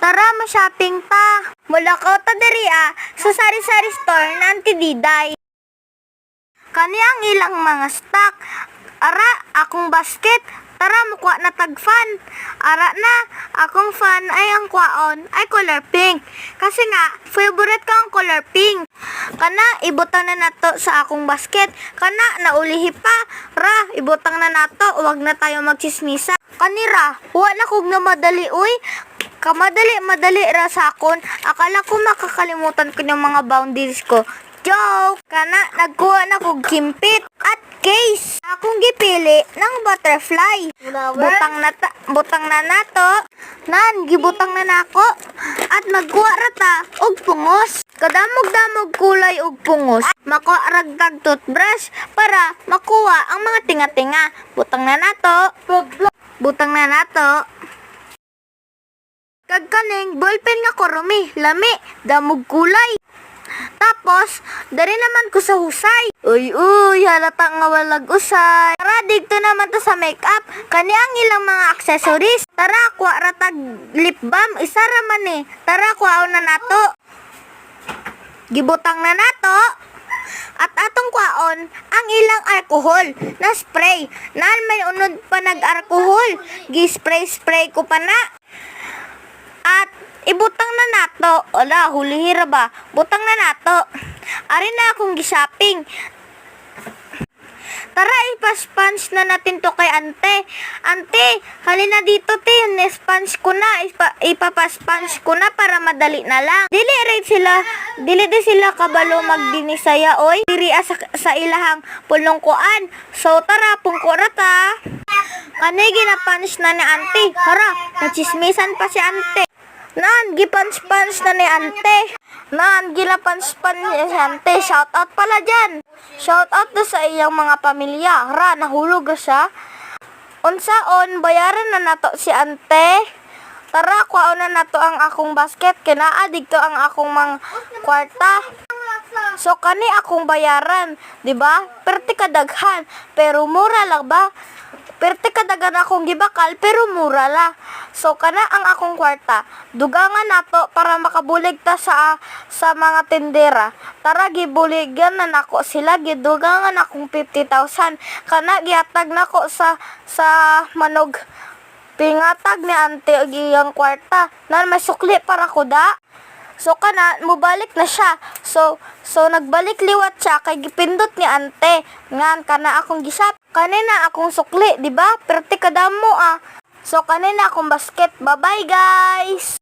Tara, ma-shopping ta. Mula ko ta diri ah, sa sari-sari store na Auntie Diday. Kani ang ilang mga stock. Ara, akong basket. Tara, mukha na tag-fan. Ara na, akong fan ay ang kwaon ay color pink. Kasi nga, favorite ko ang color pink. Kana, ibutang na nato sa akong basket. Kana, naulihi pa. Ra, ibutang na nato. Huwag na tayo magchismisa. Kanira, wala kog na madali, uy. Kamadali, madali ra sa akon. Akala ko makakalimutan ko yung mga boundaries ko. Joke! Kana, nagkuha na kog kimpit at case. Akong gipili ng butterfly. Butang na ta, butang na nato. Nan, gibutang na nako. At nagkuha ra ta og pungos. Kadamog-damog kulay og pungos. Makuha ragdag toothbrush para makuha ang mga tinga-tinga. Butang na nato. Butang na nato. Kagkaning ballpen nga korumi, lami, damog kulay. Tapos, dari naman ko sa husay. Uy, uy, halata nga walag usay. Tara, dito naman to sa makeup. Kani ang ilang mga accessories. Tara, kuha ratag lip balm. Isa raman eh. Tara, kuha na nato. Gibutang na nato. At atong kwaon ang ilang alcohol na spray. Nan may unod pa nag-alcohol. Gi-spray-spray ko pa na. At ibutang na nato. Ala, hulihira ba? Butang na nato. Ari na akong gi-shopping. Tara, ipasponge na natin to kay ante. Ante, halina dito, te. Nesponge ko na. Ipa, ipapasponge ko na para madali na lang. Dili rin sila, dili di sila kabalo magdinisaya, oy. Diri sa, sa ilahang pulongkuan. So, tara, pungkura ta. Kani ginapunch na ni ante. Hara, nachismisan pa si ante. Nan, gipunch-punch na ni ante. Nan, gilapunch-punch ni ante. Shout out pala dyan. Shout out na sa iyang mga pamilya. Hara, nahulog na siya. Unsaon, bayaran na nato si ante. Tara, kuha na nato ang akong basket. Kinaadig to ang akong mga kwarta. So kani akong bayaran, 'di ba? Perti kadaghan, pero mura lang ba? Perti kadagan akong gibakal, pero mura la. So kana ang akong kwarta. Dugangan nato para makabulig ta sa sa mga tindera. Tara gibuligan na nako sila gidugangan akong 50,000. Kana gihatag nako sa sa manog pingatag ni ante og iyang kwarta. Nan may sukli para ko da. So kana mubalik na siya. So so nagbalik liwat siya kay gipindot ni ante. Ngan kana akong gisap. Kanina akong sukli, di ba? Perti kadamo ah. So kanina akong basket. Bye-bye guys.